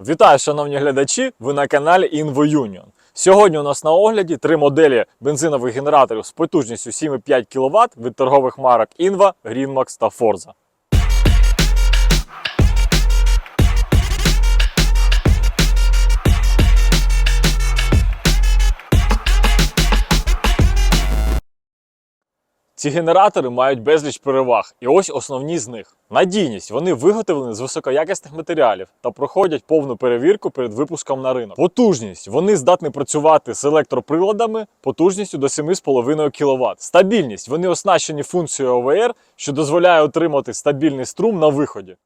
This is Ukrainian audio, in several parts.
Вітаю, шановні глядачі! Ви на каналі Invo Union. Сьогодні у нас на огляді три моделі бензинових генераторів з потужністю 7,5 кВт від торгових марок Inva, Greenmax та Forza. Ці генератори мають безліч переваг, і ось основні з них: надійність. Вони виготовлені з високоякісних матеріалів та проходять повну перевірку перед випуском на ринок. Потужність. Вони здатні працювати з електроприладами потужністю до 7,5 кВт. Стабільність. Вони оснащені функцією ОВР, що дозволяє отримати стабільний струм на виході.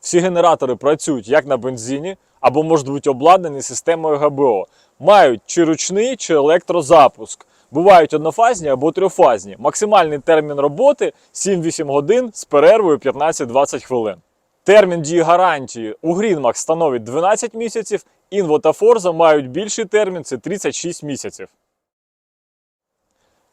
Всі генератори працюють як на бензині або можуть бути обладнані системою ГБО. Мають чи ручний, чи електрозапуск. Бувають однофазні або трьохфазні. Максимальний термін роботи 7-8 годин з перервою 15-20 хвилин. Термін дії гарантії у Greenmax становить 12 місяців, Invo та Forza мають більший термін це 36 місяців.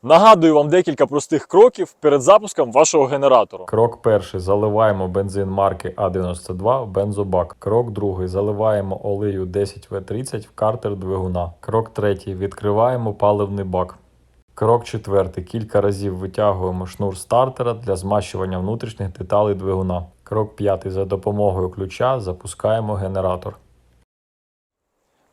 Нагадую вам декілька простих кроків перед запуском вашого генератору. Крок перший. Заливаємо бензин марки А92 в бензобак. Крок другий. Заливаємо олею 10В30 в картер двигуна. Крок третій. Відкриваємо паливний бак. Крок четвертий. Кілька разів витягуємо шнур стартера для змащування внутрішніх деталей двигуна. Крок п'ятий. За допомогою ключа запускаємо генератор.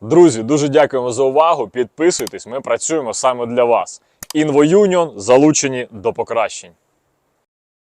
Друзі, дуже дякуємо за увагу. Підписуйтесь, ми працюємо саме для вас. Invo залучені до покращень.